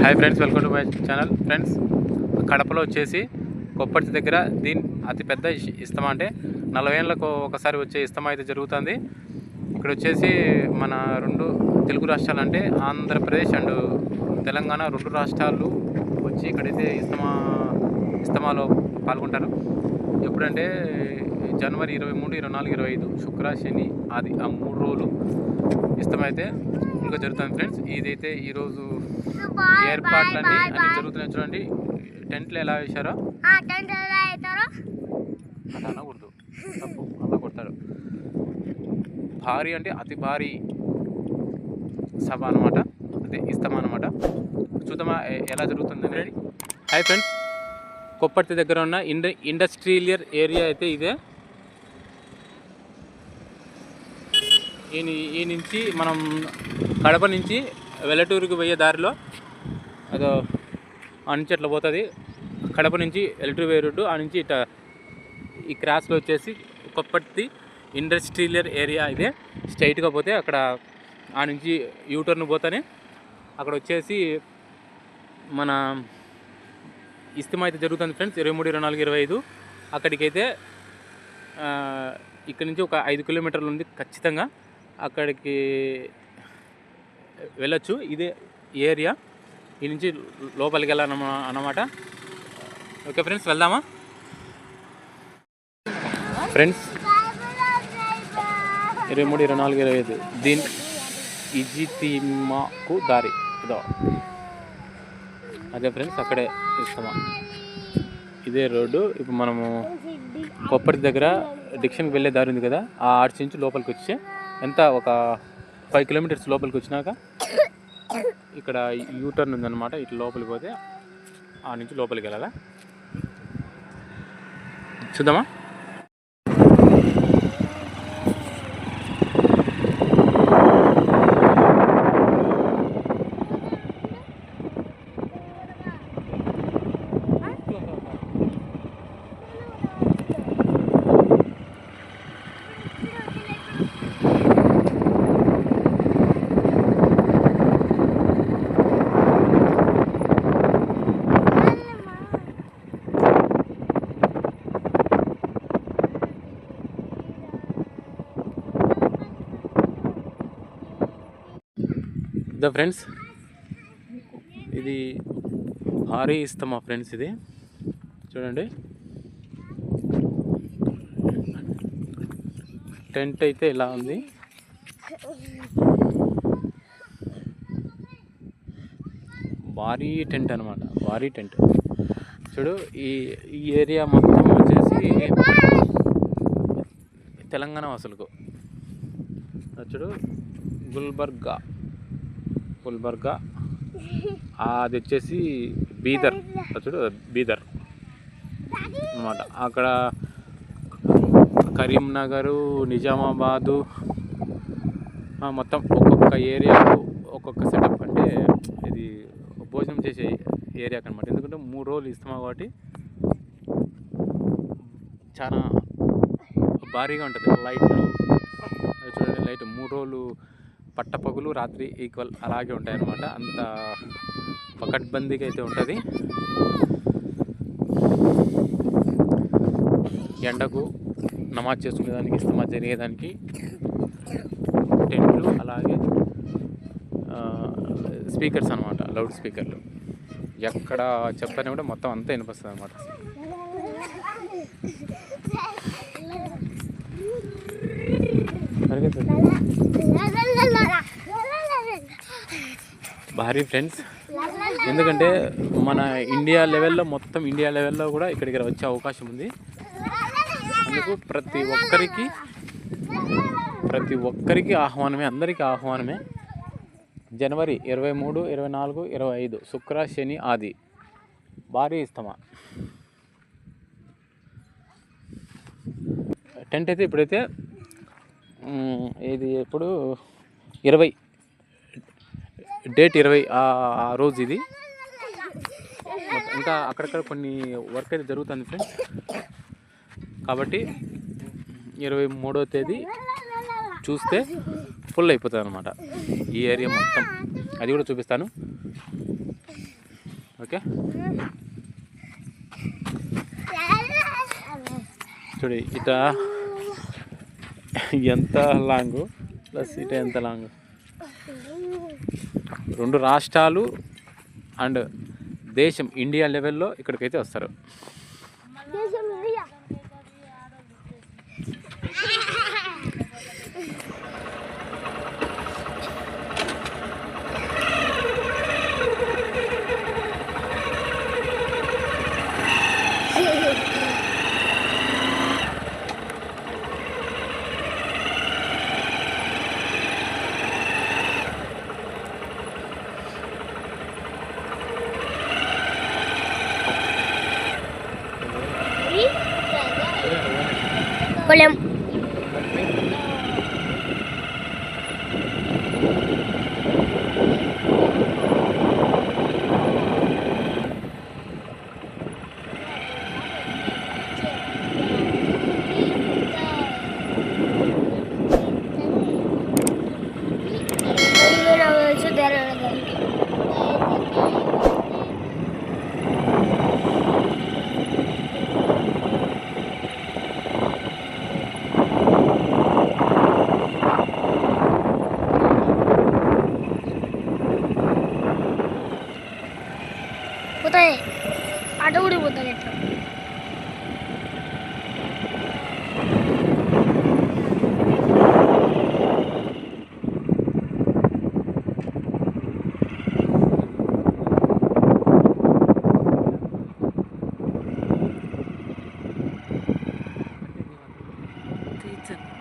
Hi friends welcome to my channel friends కడపలో వచ్చేసి కొప్పటి దగ్గర దీని అతిపెద్ద ఇష్- ఇస్తమా అంటే నలభై ఏళ్ళకు ఒకసారి వచ్చే ఇస్తమా అయితే జరుగుతుంది. ఇక్కడ వచ్చేసి మన రెండు తెలుగు రాష్ట్రాలు అంటే ఆంధ్రప్రదేశ్ అండ్ తెలంగాణ రెండు రాష్ట్రాలు వచ్చి ఇక్కడైతే ఇస్తమా ఇస్తమాలో పాల్గొంటారు. ఎప్పుడంటే జనవరి ఇరవై మూడు ఇరవై నాలుగు ఇరవై ఐదు శుక్ర శని ఆది ఆ మూడు రోజులు ఇస్తమైతే ఇంకా జరుగుతుంది ఫ్రెండ్స్. ఇదైతే ఈరోజు ఏర్పాట్లన్నీ అన్ని జరుగుతున్నాయి చూడండి. టెంట్లు ఎలా వేశారో? అలా అనకూడదు. తప్పు. అలా కొడతాడు భారీ అంటే అతి భారీ సభ అనమాట అదే ఇస్తామా అనమాట చూద్దామా ఎలా జరుగుతుంది హాయ్ ఫ్రెండ్స్ కొప్పర్తి దగ్గర ఉన్న ఇండ ఇండస్ట్రియల్ ఏరియా అయితే ఇదే. ఈ ఈ నుంచి మనం కడప నుంచి వెల్లటూరుకి పోయే దారిలో అదో ఆ నుంచి అట్లా పోతుంది. కడప నుంచి వెల్లటూరు పోయే రోడ్డు ఆ నుంచి ఇట్లా ఈ క్రాస్లో వచ్చేసి కొప్పటి ఇండస్ట్రియల్ ఏరియా ఇదే. స్ట్రైట్గా పోతే అక్కడ ఆ నుంచి యూటర్న్ పోతానే అక్కడ వచ్చేసి మన ఇస్తిమా అయితే జరుగుతుంది ఫ్రెండ్స్ ఇరవై మూడు ఇరవై నాలుగు ఇరవై ఐదు. అక్కడికైతే ఇక్కడ నుంచి ఒక ఐదు కిలోమీటర్లు ఉంది ఖచ్చితంగా. అక్కడికి వెళ్ళొచ్చు. ఇదే ఏరియా. ఈ నుంచి లోపలికి వెళ్ళాలన్న అన్నమాట. ఓకే ఫ్రెండ్స్ వెళ్దామా? ఫ్రెండ్స్ ఇరవై మూడు ఇరవై నాలుగు ఇరవై ఐదు. దీని ఇజితిమాకు దారి. ఇదో. అదే ఫ్రెండ్స్ అక్కడే ఇస్తామా ఇదే రోడ్డు. ఇప్పుడు మనము కొప్పటి దగ్గర డిక్షన్కి వెళ్ళే దారి ఉంది కదా ఆ ఆర్చి నుంచి లోపలికి వచ్చి ఎంత ఒక ఫైవ్ కిలోమీటర్స్ లోపలికి వచ్చినాక ఇక్కడ యూటర్న్ ఉందన్నమాట. ఇట్లా లోపలికి పోతే ఆ నుంచి లోపలికి వెళ్ళాలా? చూద్దామా? చూద్దాం ఫ్రెండ్స్. ఇది భారీ ఇస్తామా ఫ్రెండ్స్ ఇది. చూడండి. టెంట్ అయితే ఇలా ఉంది. భారీ టెంట్ అనమాట భారీ టెంట్. చూడు ఈ ఈ ఏరియా మొత్తం వచ్చేసి తెలంగాణ అసలుకు చూడు గుల్బర్గా. గుల్బర్గా అది వచ్చేసి బీదర్. చూడు బీదర్. అన్నమాట. అక్కడ కరీంనగరు నిజామాబాదు మొత్తం ఒక్కొక్క ఏరియాకు ఒక్కొక్క సెటప్ అంటే ఇది భోజనం చేసే ఏరియాకి అనమాట ఎందుకంటే మూడు రోజులు ఇస్తున్నాం కాబట్టి చాలా భారీగా ఉంటుంది. లైట్లు. చూడండి లైట్. మూడు రోజులు పట్టపగులు రాత్రి ఈక్వల్ అలాగే ఉంటాయి అన్నమాట అంత పకడ్బందీగా అయితే ఉంటుంది. ఎండకు నమాజ్ చేసుకునేదానికి ఇస్తమా జరిగేదానికి టెంట్లు అలాగే స్పీకర్స్ అనమాట లౌడ్ స్పీకర్లు. ఎక్కడ చెప్పని కూడా మొత్తం అంతా వినిపిస్తుంది అనమాట భారీ ఫ్రెండ్స్. ఎందుకంటే మన ఇండియా లెవెల్లో మొత్తం ఇండియా లెవెల్లో కూడా ఇక్కడికి వచ్చే అవకాశం ఉంది. అందుకు ప్రతి ఒక్కరికి ప్రతి ఒక్కరికి ఆహ్వానమే అందరికీ ఆహ్వానమే. జనవరి ఇరవై మూడు ఇరవై నాలుగు ఇరవై ఐదు శుక్ర శని ఆది. భారీ ఇస్తామా. టెంట్ అయితే ఇప్పుడైతే ఇది ఎప్పుడు? ఇరవై. డేట్ ఇరవై ఆ రోజు ఇది. ఇంకా అక్కడక్కడ కొన్ని వర్క్ అయితే జరుగుతుంది ఫ్రెండ్స్. కాబట్టి ఇరవై మూడో తేదీ చూస్తే ఫుల్ అయిపోతుంది అనమాట ఈ ఏరియా మొత్తం. అది కూడా చూపిస్తాను. ఓకే? చూడు ఇట్లా ఎంత లాంగ్? ప్లస్ ఇట ఎంత లాంగ్? రెండు రాష్ట్రాలు అండ్ దేశం ఇండియా లెవెల్లో ఇక్కడికైతే వస్తారు. problem పోతాయి అటు కూడా పోతుంది ఎట్లా వచ్చింది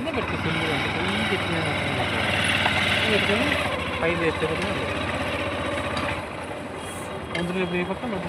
కింద పెట్టి కింద కొంచెం చెప్పిన పెట్టుకొని పైన చేస్తే ముందు ఈ పక్క ముందు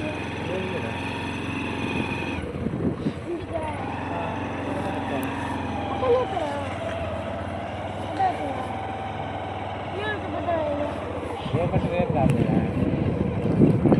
いいんじゃない幸せのやつあるんじゃない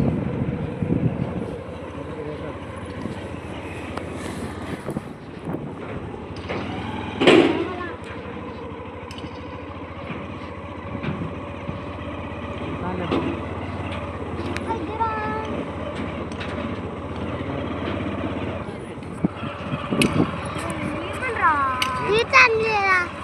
కాదు కదా. సాలమా